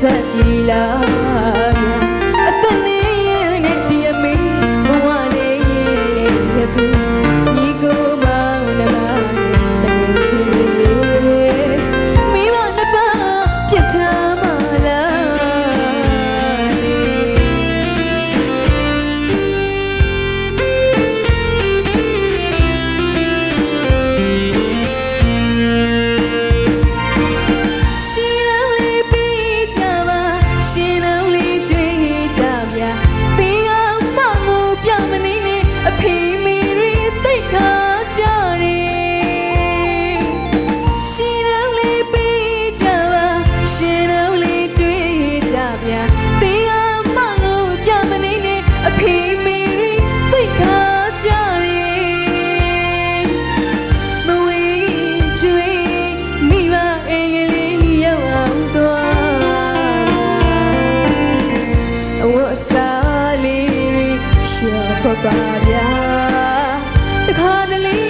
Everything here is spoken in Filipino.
sa ilalim Khan Lee